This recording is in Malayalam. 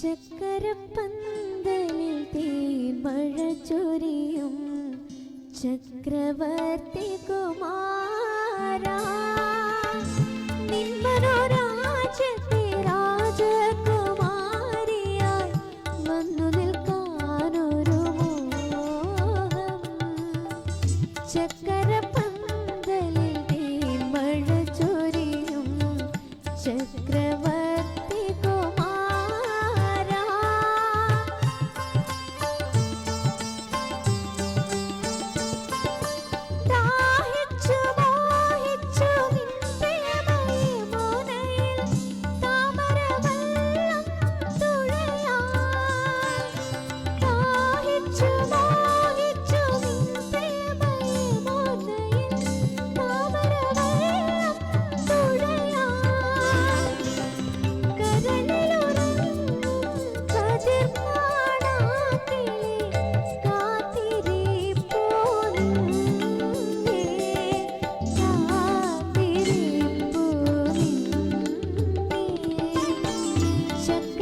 ചക്കരപ്പന്തലിൽ തീമഴ ചൊരിയും. ചക്രവർത്തി കുമാര ചക്കരപ്പന്തലിൽ